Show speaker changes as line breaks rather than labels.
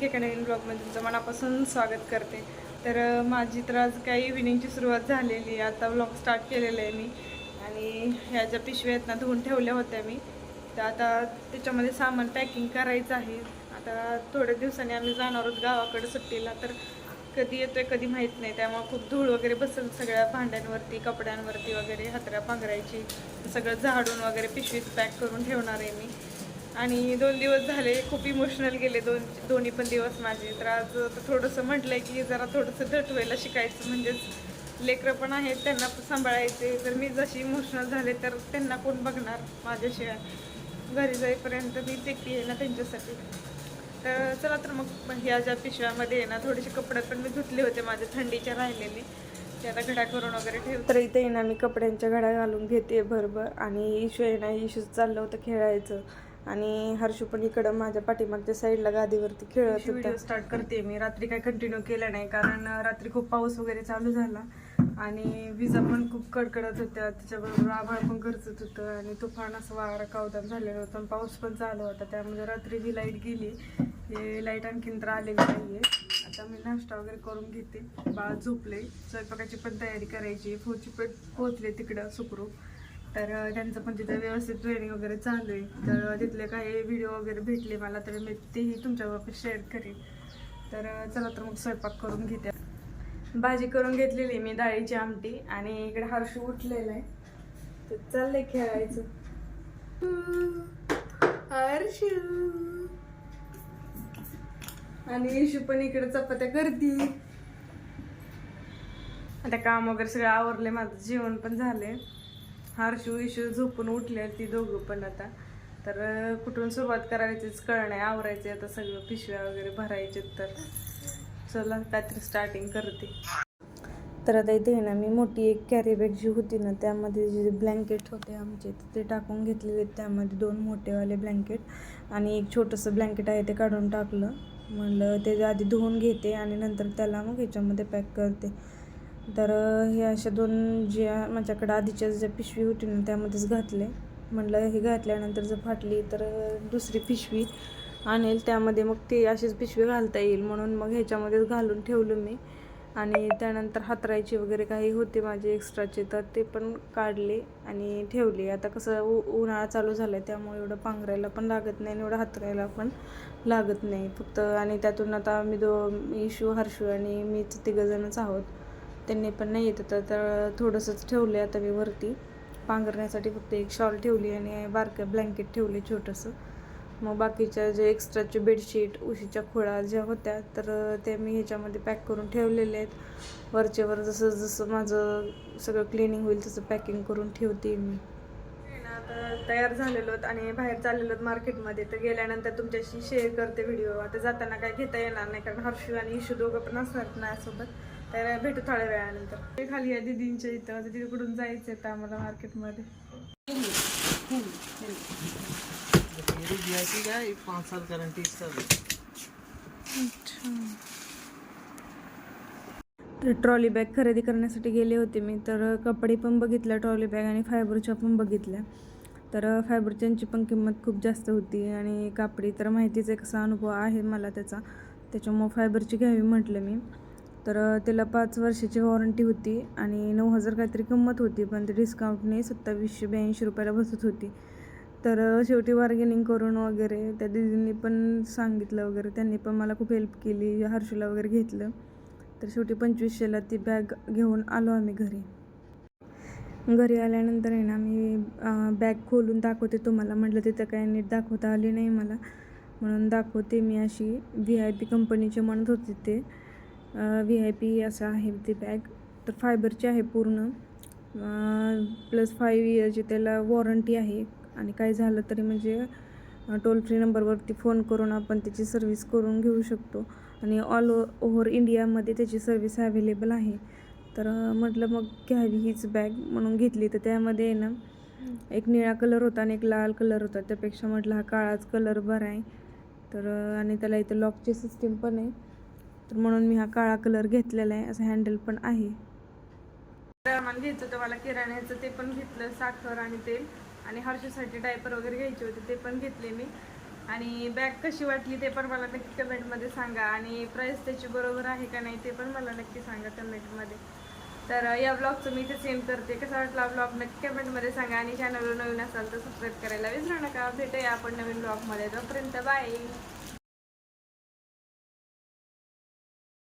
ब्लॉगमध्ये तुमचं मनापासून स्वागत करते. तर माझी तर आज काही इव्हिनिंगची सुरुवात झालेली आहे. आता ब्लॉग स्टार्ट केलेलं आहे मी. आणि ह्या ज्या पिशव्या आहेत ना धुवून ठेवल्या होत्या मी. तर आता त्याच्यामध्ये सामान पॅकिंग करायचं आहे. आता थोड्या दिवसांनी आम्ही जाणार आहोत गावाकडे सुट्टीला. तर कधी येतोय कधी माहीत नाही. त्यामुळे खूप धूळ वगैरे बसेल सगळ्या भांड्यांवरती कपड्यांवरती वगैरे हातऱ्या पांघरायची. सगळं झाडून वगैरे पिशवीत पॅक करून ठेवणार आहे मी. आणि दोन दिवस झाले खूप इमोशनल गेले दोन दोन्ही पण दिवस माझे. तर आज तर थोडंसं म्हटलंय की जरा थोडंसं दटवायला शिकायचं म्हणजेच लेकरं पण आहेत त्यांना सांभाळायचे. जर मी जशी इमोशनल झाले तर त्यांना कोण बघणार? माझ्याशिवाय. घरी जाईपर्यंत मी एकटी आहे ना त्यांच्यासाठी. तर चला तर मग ह्या ज्या पिशव्यामध्ये आहे ना थोडेसे कपडे पण मी धुतले होते माझे थंडीच्या राहिलेले. ते आता घड्या करून वगैरे ठेव तर इथे ना मी कपड्यांच्या घड्या घालून घेते भरभर. आणि इशू आहे ना इशूच चाललं होतं खेळायचं. आणि हर्षू पण इकडं माझ्या पाठीमागच्या साईडला गादीवरती खेळत होता. व्हिडिओ स्टार्ट करते मी. रात्री काय कंटिन्यू केलं नाही कारण रात्री खूप पाऊस वगैरे चालू झाला. आणि विजा पण खूप कडकडत होत्या. त्याच्याबरोबर आभाळ पण गरजत होतं. आणि तुफान असं वारा कावदान झालेलं होतं. आणि पाऊस पण चालू होता. त्यामध्ये रात्री जी लाइट गेली. हे लाइट आणखीन तर आलेली नाहीये. आता मी नाश्ता वगैरे करून घेते. बाळ झोपले स्वयंपाकाची पण तयारी करायची फौजी पण पोहोचले तिकडं सुखरूप. तर त्यांचं पण तिथं व्यवस्थित ट्रेनिंग वगैरे चालू आहे. तर तिथले काही व्हिडिओ वगैरे भेटले मला तर मी तेही तुमच्याबरोबर शेअर करेन. तर चला तर मग स्वयंपाक करून घेते. भाजी करून घेतलेली मी डाळीची आमटी आणि इकडे हर्षू उठलेलं आहे. तर चाललंय खेळायचं. हर्षू! आणि इशू पण इकडे चपात्या करती. आता काम वगैरे सगळं आवरले माझं जेवण पण झाले हर्षू इशू झोपून उठले ती दोघं पण आता. तर कुठून सुरुवात करायचीच कळणे आवरायचे आता सगळं पिशव्या वगैरे भरायचे तर. चला काहीतरी स्टार्टिंग करते. तर आता इथे ना मी मोठी एक कॅरी बॅग जी होती ना त्यामध्ये जे ब्लँकेट होते आमचे तर ते टाकून घेतलेले त्यामध्ये दोन मोठेवाले ब्लँकेट आणि एक छोटंसं ब्लँकेट आहे ते काढून टाकलं. म्हणलं ते आधी धुवून घेते आणि नंतर त्याला मग ह्याच्यामध्ये पॅक करते. तर हे अशा दोन ज्या माझ्याकडं आधीच्या ज्या पिशवी होती ना त्यामध्येच घातले. म्हणलं हे घातल्यानंतर जर फाटली तर दुसरी पिशवी आणेल. त्यामध्ये मग ते अशीच पिशवी घालता येईल म्हणून मग ह्याच्यामध्येच घालून ठेवलं मी. आणि त्यानंतर हातरायची वगैरे काही होते माझे एक्स्ट्राचे तर ते पण काढले आणि ठेवले. आता कसं उ उन्हाळा चालू झाला आहे त्यामुळे एवढं पांघरायला पण लागत नाही आणि एवढं हातरायला पण लागत नाही. फक्त आणि त्यातून आता मी दो इशू हर्षू आणि मीच तिघंजणच आहोत. त्यांनी पण नाही येत. आता तर थोडंसंच ठेवलं आहे आता मी वरती. पांघरण्यासाठी फक्त एक शॉल ठेवली आणि बारकं ब्लँकेट ठेवले छोटंसं. मग बाकीच्या जे एक्स्ट्राचे बेडशीट उशीच्या खोळा ज्या होत्या तर ते मी ह्याच्यामध्ये पॅक करून ठेवलेले आहेत. वरचेवर जसं जसं माझं सगळं क्लिनिंग होईल तसं पॅकिंग करून ठेवते मी. आता तयार झालेलो आणि बाहेर चाललेलो मार्केटमध्ये. तर गेल्यानंतर तुमच्याशी शेअर करते व्हिडिओ आता जाताना काय घेता येणार नाही कारण हर्षू आणि इशू दोघं पण असणार माझ्यासोबत तर भेटू थोड्या वेळानंतर. ते खाली आहे दिदींच्या इथं आता तिकडून जायचं आहे आम्हाला मार्केटमध्ये?
साल
तर ट्रॉली बॅग खरेदी करण्यासाठी गेले होते मी तर कपडे पण बघितल्या ट्रॉली बॅग आणि फायबरच्या पण बघितल्या. तर फायबरच्यांची पण किंमत खूप जास्त होती आणि कापडी तर माहितीच एक असा अनुभव आहे मला त्याचा. त्याच्यामुळं फायबरची घ्यावी म्हटलं मी. तर त्याला पाच वर्षाची वॉरंटी होती आणि नऊ हजार काहीतरी किंमत होती पण ते डिस्काउंटने सत्तावीसशे ब्याऐंशी रुपयाला बसत होती. तर शेवटी बार्गेनिंग करून वगैरे त्या दिदींनी पण सांगितलं वगैरे त्यांनी पण मला खूप हेल्प केली हर्षूला वगैरे घेतलं. तर शेवटी पंचवीसशेला ती बॅग घेऊन आलो आम्ही घरी. घरी आल्यानंतर आहे ना मी बॅग खोलून दाखवते तुम्हाला. म्हटलं तिथं काय नीट दाखवता आली नाही मला. म्हणून दाखवते मी अशी व्ही आय पी कंपनीचे म्हणत होते ते. व्ही आय पी असं आहे ती बॅग तर फायबरची आहे पूर्ण. प्लस फाईव्ह इयरची त्याला वॉरंटी आहे. आणि काय झालं तरी म्हणजे टोल फ्री नंबरवरती फोन करून आपण त्याची सर्व्हिस करून घेऊ शकतो. आणि ऑल ओव्हर इंडियामध्ये त्याची सर्व्हिस अवेलेबल आहे. तर म्हटलं मग घ्यावी हीच बॅग म्हणून घेतली. तर त्यामध्ये आहे ना एक निळा कलर होता आणि एक लाल कलर होता. त्यापेक्षा म्हटलं हा काळाच कलर बरा आहे. तर आणि त्याला इथं लॉकची सिस्टीम पण आहे. तर म्हणून मी हा काळा कलर घेतलेला आहे असं हँडल पण आहे. सामान घ्यायचं होतं मला किराण्याचं ते पण घेतलं साखर आणि तेल. आणि हर्षूसाठी डायपर वगैरे घ्यायचे होते ते पण घेतले मी. आणि बॅग कशी वाटली ते पण मला नक्की कमेंटमध्ये सांगा. आणि प्राईस त्याची बरोबर आहे का नाही ते पण मला नक्की सांगा कमेंटमध्ये तर या ब्लॉगचं मी इथे सेंड करते. कसा वाटला ब्लॉग नक्की कमेंटमध्ये सांगा. आणि चॅनलवर नवीन असाल तर सबस्क्राईब करायला विसरू नका. भेटूया आपण नवीन ब्लॉगमध्ये तोपर्यंत बाय